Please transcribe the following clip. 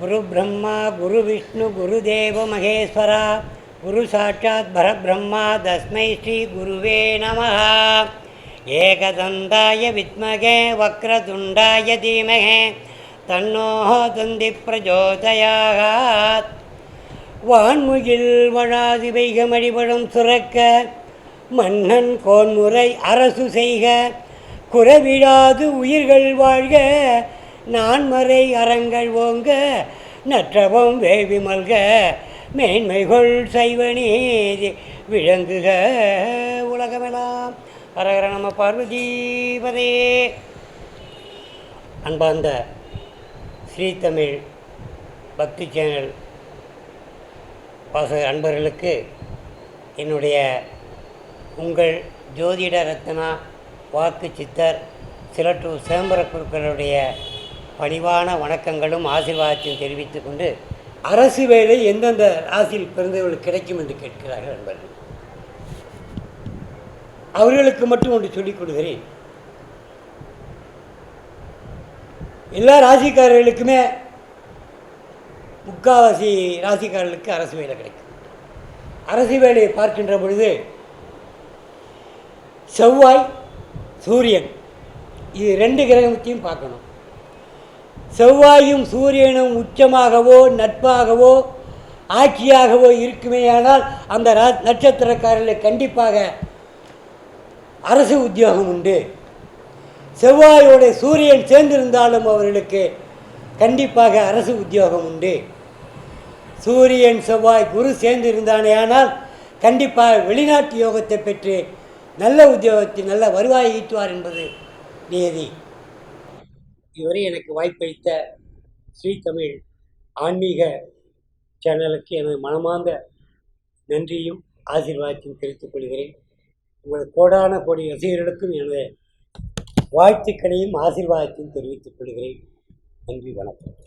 குரு பிரம்மா குரு விஷ்ணு குருதேவ மகேஸ்வரா. குரு சாட்சாத் பரபிரம்மா தஸ்மை ஸ்ரீ குருவே நம. ஏகதந்தாய வித்மகே வக்ரதுண்டாய தீமகே தன்னோ தந்தி பிரஜோதயாத் வான்முகில் வழாது வைகமடிபடும் சுரக்க மன்னன் கோன்முறை அரசு செய்க குறவிடாது உயிர்கள் வாழ்க நான்மறை அறங்கள் ஓங்க நற்றவம் வேவி மல்க மேன்மைகள் சைவ விளங்குக உலகமெல்லாம் ஹரஹர நம பார்வதீபதே. அன்பார்ந்த ஸ்ரீதமிழ் பக்தி சேனல் பாச அன்பர்களுக்கு என்னுடைய உங்கள் ஜோதிட ரத்னா வாக்கு சித்தர் சிலட்டூர் சிதம்பர குருக்களுடைய பணிவான வணக்கங்களும் ஆசீர்வாதத்தையும் தெரிவித்து கொண்டு அரசு வேலை எந்தெந்த ராசியில் பிறந்தவர்களுக்கு கிடைக்கும் என்று கேட்கிறார்கள் நண்பர்கள் அவர்களுக்கு மட்டும் ஒன்று சொல்லிக் கொடுக்கிறேன். எல்லா ராசிக்காரர்களுக்குமே முக்காவாசி ராசிக்காரர்களுக்கு அரசு வேலை கிடைக்கும். அரசு வேலையை பார்க்கின்ற பொழுது செவ்வாய் சூரியன் இது ரெண்டு கிரகத்தையும் பார்க்கணும். செவ்வாயும் சூரியனும் உச்சமாகவோ நட்பாகவோ ஆட்சியாகவோ இருக்குமேயானால் அந்த ரா நட்சத்திரக்காரர்கள் கண்டிப்பாக அரசு உத்தியோகம் உண்டு. செவ்வாயோட சூரியன் சேர்ந்திருந்தாலும் அவர்களுக்கு கண்டிப்பாக அரசு உத்தியோகம் உண்டு. சூரியன் செவ்வாய் குரு சேர்ந்திருந்தானே ஆனால் கண்டிப்பாக வெளிநாட்டு யோகத்தை பெற்று நல்ல உத்தியோகத்தில் நல்ல வருவாயை ஈட்டுவார் என்பது நியதி. இதுவரை எனக்கு வாய்ப்பளித்த ஸ்ரீ தமிழ் ஆன்மீக சேனலுக்கு எனது மனமார்ந்த நன்றியும் ஆசீர்வாதத்தையும் தெரிவித்துக் கொள்கிறேன். உங்கள் கோடான கோடி ரசிகர்களுக்கும் எனது வாழ்த்துக்களையும் ஆசீர்வாதத்தையும் தெரிவித்துக் கொள்கிறேன். நன்றி வணக்கம்.